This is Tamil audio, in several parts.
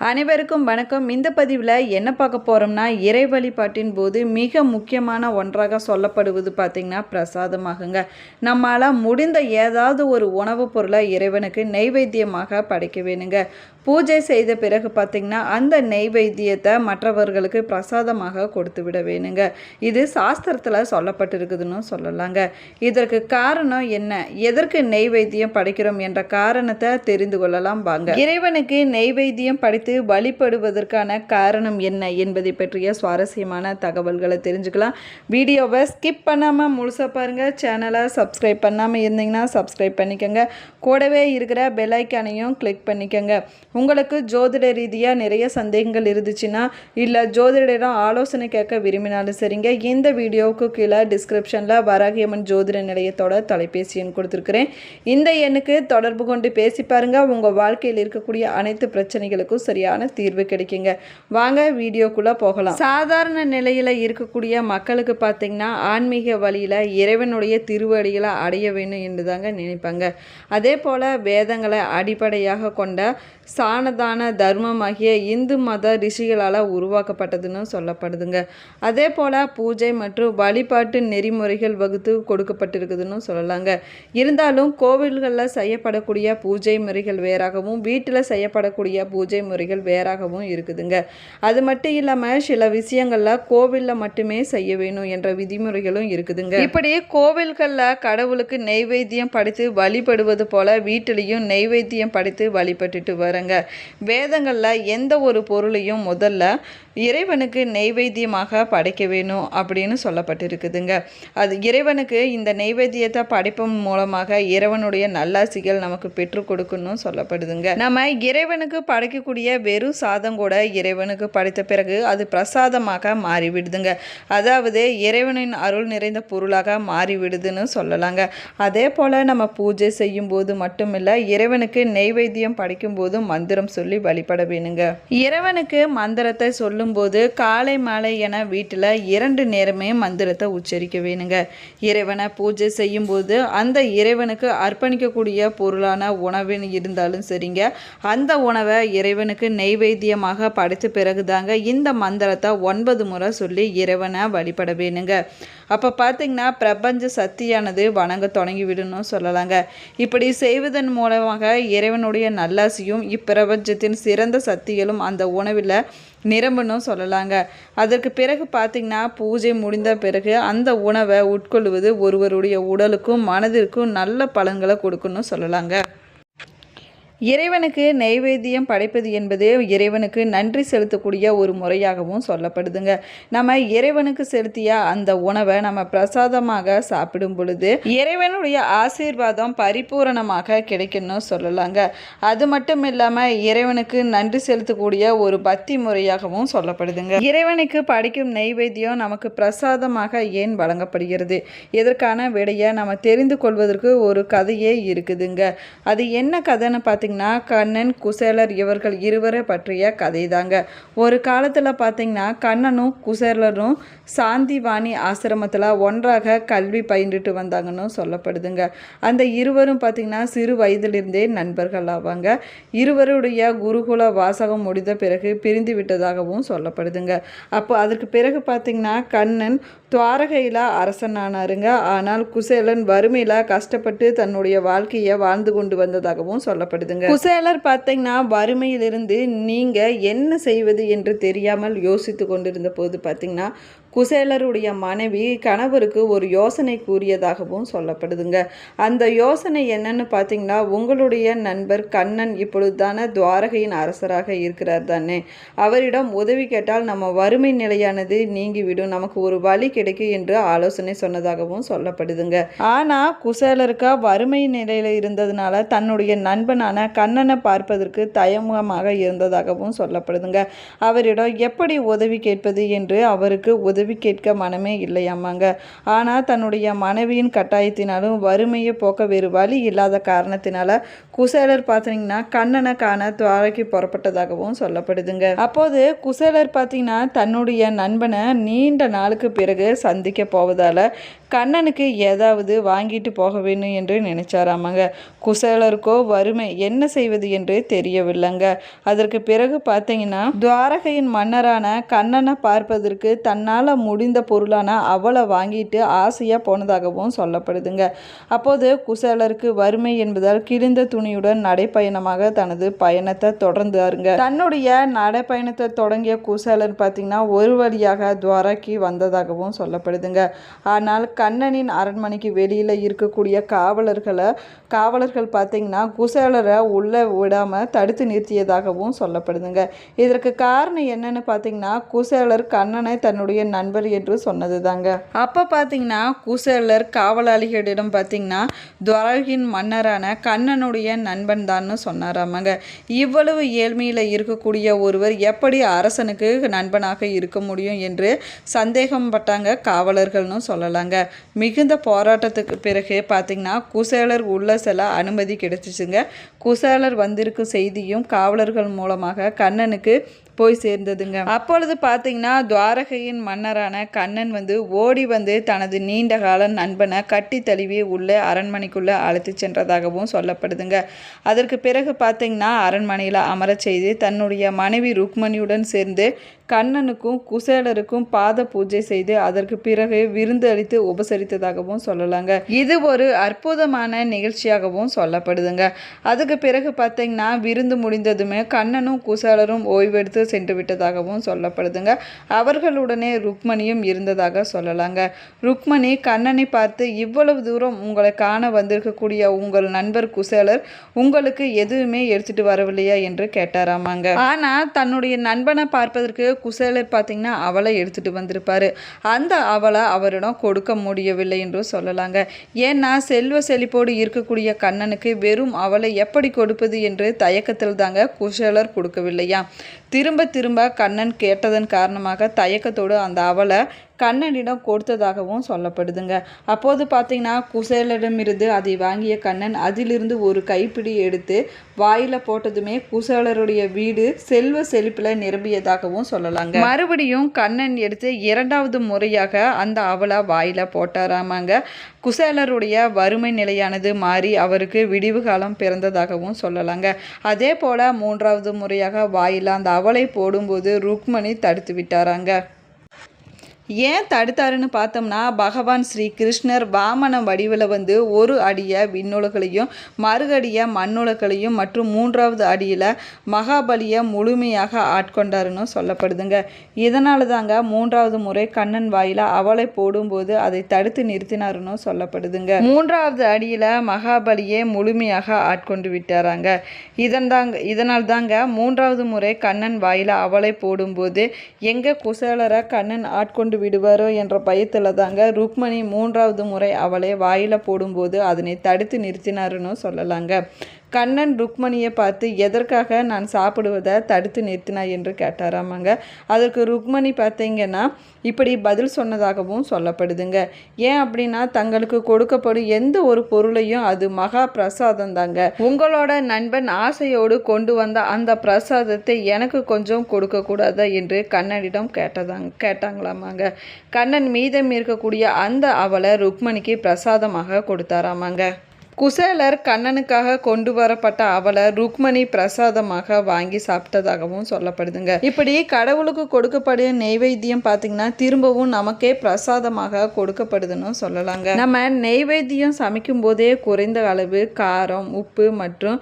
அனைவருக்கும் வணக்கம். இந்த பதிவில் என்ன பார்க்க போகிறோம்னா இறை வழிபாட்டின் போது மிக முக்கியமான ஒன்றாக சொல்லப்படுவது பார்த்திங்கன்னா பிரசாதமாகுங்க. நம்மளால் முடிந்த ஏதாவது ஒரு உணவுப் பொருளை இறைவனுக்கு நெய்வேத்தியமாக படைக்க வேணுங்க. பூஜை செய்த பிறகு பார்த்திங்கன்னா அந்த நெய்வேத்தியத்தை மற்றவர்களுக்கு பிரசாதமாக கொடுத்து விட வேணுங்க. இது சாஸ்திரத்தில் சொல்லப்பட்டிருக்குதுன்னு சொல்லலாங்க. இதற்கு காரணம் என்ன? எதற்கு நெய்வேத்தியம் படைக்கிறோம் என்ற காரணத்தை தெரிந்து கொள்ளலாம் வாங்க. இறைவனுக்கு நெய்வேத்தியம் படைத்து வழிபடுவதற்கான காரணம் என்ன என்பதை பற்றிய சுவாரஸ்யமான தகவல்களை தெரிஞ்சுக்கலாம். வீடியோவை ஸ்கிப் பண்ணாமல் முழுசாக பாருங்கள் சேனலை சப்ஸ்கிரைப் பண்ணாமல் இருந்தீங்கன்னா சப்ஸ்கிரைப் பண்ணிக்கோங்க. கூடவே இருக்கிற பெல் ஐக்கானையும் கிளிக் பண்ணிக்கோங்க. உங்களுக்கு ஜோதிட ரீதியாக நிறைய சந்தேகங்கள் இருந்துச்சுன்னா இல்லை ஜோதிடரிடம் ஆலோசனை கேட்க விரும்பினாலும் சரிங்க இந்த வீடியோவுக்கு கீழே டிஸ்கிரிப்ஷனில் வராகியம்மன் ஜோதிட நிலையத்தோட தொலைபேசி எண் கொடுத்துருக்குறேன். இந்த எண்ணுக்கு தொடர்பு கொண்டு பேசி பாருங்கள் உங்கள் வாழ்க்கையில் இருக்கக்கூடிய அனைத்து பிரச்சனைகளுக்கும் சரியான தீர்வு கிடைக்குங்க. வாங்க வீடியோக்குள்ளே போகலாம். சாதாரண நிலையில் இருக்கக்கூடிய மக்களுக்கு பார்த்திங்கன்னா ஆன்மீக வழியில் இறைவனுடைய திருவடிகளை அடைய வேணும் என்று தாங்க நினைப்பாங்க. அதே போல் வேதங்களை அடிப்படையாக கொண்ட சாணதான தர்மமாகிய இந்து மத ரிஷிகளால் உருவாக்கப்பட்டதுன்னு சொல்லப்படுதுங்க. அதே போல் பூஜை மற்றும் வழிபாட்டு நெறிமுறைகள் வகுத்து கொடுக்கப்பட்டிருக்குதுன்னு சொல்லலாங்க. இருந்தாலும் கோவில்களில் செய்யப்படக்கூடிய பூஜை முறைகள் வேறாகவும் வீட்டில் செய்யப்படக்கூடிய பூஜை முறைகள் வேறாகவும் இருக்குதுங்க. அது மட்டும் இல்லாமல் சில விஷயங்களில் கோவிலில் மட்டுமே செய்ய வேணும் என்ற விதிமுறைகளும் இருக்குதுங்க. இப்படி கோவில்களில் கடவுளுக்கு நெய்வேத்தியம் படைத்து வழிபடுவது போல வீட்டிலையும் நெய்வேத்தியம் படைத்து வழிபட்டுட்டு வரங்க. வேதங்களில் எந்த ஒரு பொருளையும் முதல்ல இறைவனுக்கு நெய்வேத்தியமாக படைக்க வேணும் அப்படின்னு சொல்லப்பட்டிருக்குதுங்க. அது இறைவனுக்கு இந்த நெய்வேத்தியத்தை படைப்பின் மூலமாக இறைவனுடைய நல்லாசிகள் நமக்கு பெற்றுக் கொடுக்கணும்னு சொல்லப்படுதுங்க. நம்ம இறைவனுக்கு படைக்கக்கூடிய வெறும் சாதம் கூட இறைவனுக்கு படைத்த பிறகு அது பிரசாதமாக மாறிவிடுதுங்க. அதாவது இறைவனின் அருள் நிறைந்த பொருளாக மாறிவிடுதுன்னு சொல்லலாங்க. அதே போல் நம்ம பூஜை செய்யும் போது மட்டுமில்ல இறைவனுக்கு நெய்வேத்தியம் படைக்கும் போது மந்திரம் சொல்லி வழிபட வேணுங்க. இறைவனுக்கு மந்திரத்தை சொல்லும்போது காலை மாலை என வீட்டில் இரண்டு நேரமே மந்திரத்தை உச்சரிக்க வேணுங்க. இறைவனை பூஜை செய்யும்போது அந்த இறைவனுக்கு அர்ப்பணிக்கக்கூடிய பொருளான உணவின் இருந்தாலும் சரிங்க. அந்த உணவை இறைவனுக்கு நெய்வேத்தியமாக படைத்த பிறகுதாங்க இந்த மந்திரத்தை ஒன்பது முறை சொல்லி இறைவனை வழிபட வேணுங்க. அப்போ பார்த்தீங்கன்னா பிரபஞ்ச சக்தியானது வணங்க தொடங்கி விடணும்னு சொல்லலாங்க. இப்படி செய்வதன் மூலமாக இறைவனுடைய நல்லாசியும் இப்பிரபஞ்சத்தின் சிறந்த சக்திகளும் அந்த உணவில் நிரம்பணும் சொல்லலாங்க. அதற்கு பிறகு பார்த்திங்கன்னா பூஜை முடிந்த பிறகு அந்த உணவை உட்கொள்வது ஒருவருடைய உடலுக்கும் மனதிற்கும் நல்ல பலன்களை கொடுக்கணும் சொல்லலாங்க. இறைவனுக்கு நெய்வேத்தியம் படைப்பது என்பது இறைவனுக்கு நன்றி செலுத்தக்கூடிய ஒரு முறையாகவும் சொல்லப்படுதுங்க. நம்ம இறைவனுக்கு செலுத்திய அந்த உணவை நம்ம பிரசாதமாக சாப்பிடும் பொழுது இறைவனுடைய ஆசீர்வாதம் பரிபூரணமாக கிடைக்கணும் சொல்லலாங்க. அது மட்டும் இல்லாமல் இறைவனுக்கு நன்றி செலுத்தக்கூடிய ஒரு பக்தி முறையாகவும் சொல்லப்படுதுங்க. இறைவனுக்கு படைக்கும் நெய்வேத்தியம் நமக்கு பிரசாதமாக ஏன் வழங்கப்படுகிறது? இதற்கான விடையை நம்ம தெரிந்து கொள்வதற்கு ஒரு கதையே இருக்குதுங்க. அது என்ன கதைன்னு பார்த்து பார்த்திங்கன்னா கண்ணன் குசேலர் இவர்கள் இருவரை பற்றிய கதை தாங்க ஒரு காலத்தில் பார்த்திங்கன்னா கண்ணனும் குசேலரும் சாந்திவாணி ஆசிரமத்தில் ஒன்றாக கல்வி பயின்றுட்டு வந்தாங்கன்னு சொல்லப்படுதுங்க. அந்த இருவரும் பார்த்திங்கன்னா சிறு வயதிலிருந்தே நண்பர்கள் ஆவாங்க. இருவருடைய குருகுல வாசகம் முடிந்த பிறகு பிரிந்து விட்டதாகவும் சொல்லப்படுதுங்க. அப்போ அதற்கு பிறகு பார்த்திங்கன்னா கண்ணன் துவாரகையில் அரசனானாருங்க. ஆனால் குசேலன் வறுமையில் கஷ்டப்பட்டு தன்னுடைய வாழ்க்கையை வாழ்ந்து கொண்டு வந்ததாகவும் சொல்லப்படுதுங்க. குசேலர் பார்த்தீங்கன்னா வறுமையிலிருந்து நீங்க என்ன செய்வது என்று தெரியாமல் யோசித்து கொண்டிருந்த போது பார்த்தீங்கன்னா குசேலருடைய மனைவி கணவருக்கு ஒரு யோசனை கூறியதாகவும் சொல்லப்படுதுங்க. அந்த யோசனை என்னன்னு பார்த்தீங்கன்னா உங்களுடைய நண்பர் கண்ணன் இப்பொழுது தானே துவாரகையின் அரசராக இருக்கிறார் தானே. அவரிடம் உதவி கேட்டால் நம்ம வறுமை நிலையானது நீங்கிவிடும். நமக்கு ஒரு வழி கிடைக்கும் என்று ஆலோசனை சொன்னதாகவும் சொல்லப்படுதுங்க. ஆனால் குசேலருக்கா வறுமை நிலையில் இருந்ததுனால தன்னுடைய நண்பனான கண்ணனை பார்ப்பதற்கு தயமுகமாக இருந்ததாகவும் சொல்லப்படுதுங்க. அவரிடம் எப்படி உதவி கேட்பது என்று அவருக்கு உதவி உதவி கேட்க மனமே இல்லையாமாங்க ஆனால் தன்னுடைய மனைவியின் கட்டாயத்தினாலும் வறுமையை போக்க வேறு வழி இல்லாத காரணத்தினால குசேலர் பார்த்தீங்கன்னா கண்ணனை காண துவாரைக்கு புறப்பட்டதாகவும் சொல்லப்படுதுங்க. அப்போது குசேலர் பார்த்தீங்கன்னா தன்னுடைய நண்பனை நீண்ட நாளுக்கு பிறகு சந்திக்க போவதால் கண்ணனுக்கு ஏதாவது வாங்கிட்டு போக வேணும் என்று நினைச்சாராமாங்க. குசேலருக்கோ வறுமை என்ன செய்வது என்று தெரியவில்லைங்க. அதற்கு பிறகு பார்த்தீங்கன்னா துவாரகையின் மன்னரான கண்ணனை பார்ப்பதற்கு தன்னால் முடிந்த பொருளான அவளை வாங்கிட்டு ஆசையாக போனதாகவும் சொல்லப்படுதுங்க. அப்போது குசேலருக்கு வறுமை என்பதால் கிழிந்த துணியுடன் நடைப்பயணமாக தனது பயணத்தை தொடர்ந்தாருங்க. தன்னுடைய நடைப்பயணத்தை தொடங்கிய குசேலர் பார்த்தீங்கன்னா ஒரு வழியாக துவாரகி வந்ததாகவும் சொல்லப்படுதுங்க. ஆனால் கண்ணனின் அரண்மனைக்கு வெளியில் இருக்கக்கூடிய காவலர்களை காவலர்கள் பார்த்தீங்கன்னா குசேலரை உள்ளே விடாமல் தடுத்து நிறுத்தியதாகவும் சொல்லப்படுதுங்க. இதற்கு காரணம் என்னன்னு பார்த்தீங்கன்னா குசேலர் கண்ணனை தன்னுடைய நண்பர் என்று சொன்னது தாங்க அப்போ பார்த்தீங்கன்னா குசேலர் காவலாளிகளிடம் பார்த்தீங்கன்னா துவரகின் மன்னரான கண்ணனுடைய நண்பன் தான்னு சொன்னாராமாங்க. இவ்வளவு ஏழ்மையில் இருக்கக்கூடிய ஒருவர் எப்படி அரசனுக்கு நண்பனாக இருக்க முடியும் என்று சந்தேகம் பட்டாங்க காவலர்கள்னு சொல்லலாங்க. மிகுந்த போராட்டத்துக்கு பிறகு பார்த்தீங்கன்னா குசேலர் உள்ள செல்ல அனுமதி கிடைச்சிச்சுங்க. குசேலர் வந்திருக்கும் செய்தியும் காவலர்கள் மூலமாக கண்ணனுக்கு போய் சேர்ந்ததுங்க. அப்பொழுது பார்த்தீங்கன்னா துவாரகையின் மன்னரான கண்ணன் வந்து ஓடி வந்து தனது நீண்ட கால நண்பனை கட்டி தழுவி உள்ளே அரண்மனைக்குள்ளே அழைத்து சென்றதாகவும் சொல்லப்படுதுங்க. அதற்கு பிறகு பார்த்தீங்கன்னா அரண்மனையில் அமரச் செய்து தன்னுடைய மனைவி ருக்மணியுடன் சேர்ந்து கண்ணனுக்கும் குசேலருக்கும் பாத பூஜை செய்து அதற்கு பிறகு விருந்து அளித்து உபசரித்ததாகவும் சொல்லலாங்க. இது ஒரு அற்புதமான நிகழ்ச்சியாகவும் சொல்லப்படுதுங்க. அதுக்கு பிறகு பார்த்தீங்கன்னா விருந்து முடிந்ததுமே கண்ணனும் குசேலரும் ஓய்வெடுத்து சென்று விட்டதாகவும் சொல்லப்படுதுங்க. அவர்களுடனே ருக்மணியும் இருந்ததாக சொல்லலாங்க. ருக்மணி கண்ணனை பார்த்து இவ்வளவு தூரம் உங்களை காண வந்திருக்கக்கூடிய உங்கள் நண்பர் குசேலர் உங்களுக்கு எதுவுமே எடுத்துட்டு வரவில்லையா? என்று கேட்டாராமாங்க. ஆனா தன்னுடைய நண்பனை பார்ப்பதற்கு குசேலர் பார்த்தீங்கன்னா அவளை எடுத்துட்டு வந்திருப்பாரு. அந்த அவளை அவரிடம் கொடுக்க முடியவில்லை என்றும் சொல்லலாங்க. ஏன்னா செல்வ செழிப்போடு இருக்கக்கூடிய கண்ணனுக்கு வெறும் அவளை எப்படி கொடுப்பது என்று தயக்கத்தில் தாங்க குசேலர் கொடுக்கவில்லையா? திரும்ப திரும்ப கண்ணன் கேட்டதன் காரணமாக தயக்கத்தோடு அந்த அவளை கண்ணனிடம் கொடுத்ததாகவும் சொல்லப்படுதுங்க. அப்போது பார்த்தீங்கன்னா குசேலரிடமிருந்து அதை வாங்கிய கண்ணன் அதிலிருந்து ஒரு கைப்பிடி எடுத்து வாயில் போட்டதுமே குசேலருடைய வீடு செல்வ செழிப்பில் நிரம்பியதாகவும் சொல்லலாங்க. மறுபடியும் கண்ணன் எடுத்து இரண்டாவது முறையாக அந்த அவளை வாயில் போட்டாராமாங்க. குசேலருடைய வறுமை நிலையானது மாறி அவருக்கு விடிவு காலம் பிறந்ததாகவும் சொல்லலாங்க. அதே போல் மூன்றாவது முறையாக வாயில் அந்த அவளை போடும்போது ருக்மணி தடுத்து விட்டாராங்க. ஏன் தடுத்தாருன்னு பார்த்தோம்னா பகவான் ஸ்ரீ கிருஷ்ணர் வாமன வடிவில் வந்து ஒரு அடியை விண்ணுலகளையும் மறுகடியை மண்ணுலகளையும் மற்றும் மூன்றாவது அடியில் மகாபலியை முழுமையாக ஆட்கொண்டாருன்னு சொல்லப்படுதுங்க. இதனால தாங்க மூன்றாவது முறை கண்ணன் வாயில அவளை போடும்போது அதை தடுத்து நிறுத்தினாருன்னு சொல்லப்படுதுங்க. மூன்றாவது அடியில் மகாபலியே முழுமையாக ஆட்கொண்டு விட்டாராங்க. இதன் தாங்க இதனால் தாங்க மூன்றாவது முறை கண்ணன் வாயில அவளை போடும்போது எங்கே குசேலரை கண்ணன் ஆட்கொண்டு விடுவாரோ என்ற பயத்தில் தாங்க ருக்மணி மூன்றாவது முறை அவளை வாயில் போடும்போது அதனை தடுத்து நிறுத்தினாருன்னு சொல்லலாங்க. கண்ணன் ருக்மணியை பார்த்து எதற்காக நான் சாப்பிடுவதை தடுத்து நிறுத்தினாய் என்று கேட்டாராமாங்க. அதற்கு ருக்மணி பார்த்தீங்கன்னா இப்படி பதில் சொன்னதாகவும் சொல்லப்படுதுங்க. ஏன் அப்படின்னா தங்களுக்கு கொடுக்கப்படும் எந்த ஒரு பொருளையும் அது மகா பிரசாதம் தாங்க உங்களோட நண்பன் ஆசையோடு கொண்டு வந்த அந்த பிரசாதத்தை எனக்கு கொஞ்சம் கொடுக்கக்கூடாதா? என்று கண்ணனிடம் கேட்டதாங்க கேட்டாங்களாமாங்க. கண்ணன் மீதம் இருக்கக்கூடிய அந்த அவளை ருக்மணிக்கு பிரசாதமாக கொடுத்தாராமாங்க. குசேலர் கண்ணனுக்காக கொண்டு வரப்பட்ட அவலை ருக்மணி பிரசாதமாக வாங்கி சாப்பிட்டதாகவும் சொல்லப்படுதுங்க. இப்படி கடவுளுக்கு கொடுக்கப்படும் நெய்வேத்தியம் பார்த்தீங்கன்னா திரும்பவும் நமக்கே பிரசாதமாக கொடுக்கப்படுதுன்னு சொல்லலாங்க. நம்ம நெய்வேத்தியம் சமைக்கும் போதே குறைந்த அளவு காரம் உப்பு மற்றும்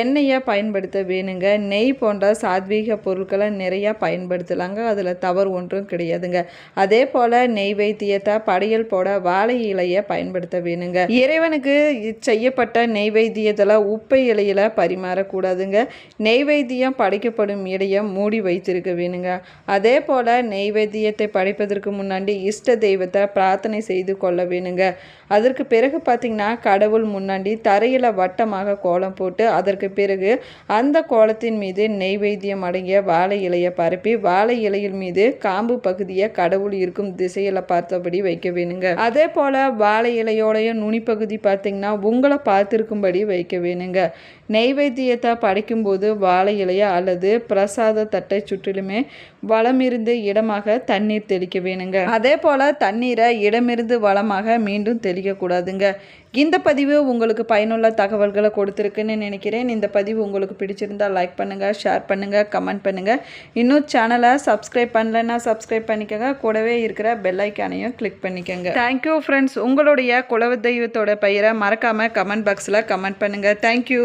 எண்ணெயை பயன்படுத்த வேணுங்க. நெய் போன்ற சாத்வீக பொருட்களை நிறையா பயன்படுத்தலாங்க. அதில் தவறு ஒன்றும் கிடையாதுங்க. அதே போல் நெய் வைத்தியத்தை படையல் போட வாழை இலையை பயன்படுத்த வேணுங்க. இறைவனுக்கு செய்யப்பட்ட நெய்வேத்தியத்தில் உப்பை இலையில் பரிமாறக்கூடாதுங்க. நெய்வேத்தியம் படைக்கப்படும் இடையை மூடி வைத்திருக்க வேணுங்க. அதே போல் நெய்வேத்தியத்தை படைப்பதற்கு முன்னாடி இஷ்ட தெய்வத்தை பிரார்த்தனை செய்து கொள்ள வேணுங்க. அதற்கு பிறகு பார்த்திங்கன்னா கடவுள் முன்னாடி தரையில் வட்டமாக கோலம் போட்டு அதற்கு பிறகு அந்த கோலத்தின் மீது நெய்வேத்தியம் அடங்கிய வாழை இலையை பரப்பி வாழை இலையில் மீது காம்பு பகுதியை கடவுள் இருக்கும் திசையில் பார்த்தபடி வைக்க வேணுங்க. அதே போல் வாழை இலையோடைய நுனிப்பகுதி பார்த்தீங்கன்னா உங்களை பார்த்துருக்கும்படி வைக்க வேணுங்க. நெய்வேத்தியத்தை படைக்கும்போது வாழை இலையை அல்லது பிரசாத தட்டை சுற்றிலுமே வளமிருந்து இடமாக தண்ணீர் தெளிக்க வேணுங்க. அதே போல் தண்ணீரை இடமிருந்து வளமாக மீண்டும் தெளிக்கக்கூடாதுங்க. இந்த பதிவு உங்களுக்கு பயனுள்ள தகவல்களை கொடுத்துருக்குன்னு நினைக்கிறேன். இந்த பதிவு உங்களுக்கு பிடிச்சிருந்தால் லைக் பண்ணுங்கள் ஷேர் பண்ணுங்கள் கமெண்ட் பண்ணுங்கள் இன்னும் சேனலை சப்ஸ்கிரைப் பண்ணலன்னா சப்ஸ்கிரைப் பண்ணிக்கோங்க. கூடவே இருக்கிற பெல்லைக்கானையும் கிளிக் பண்ணிக்கோங்க. தேங்க்யூ ஃப்ரெண்ட்ஸ் உங்களுடைய குலவ தெய்வத்தோட பெயரை மறக்காமல் கமெண்ட் பாக்ஸில் கமெண்ட் பண்ணுங்கள் தேங்க்யூ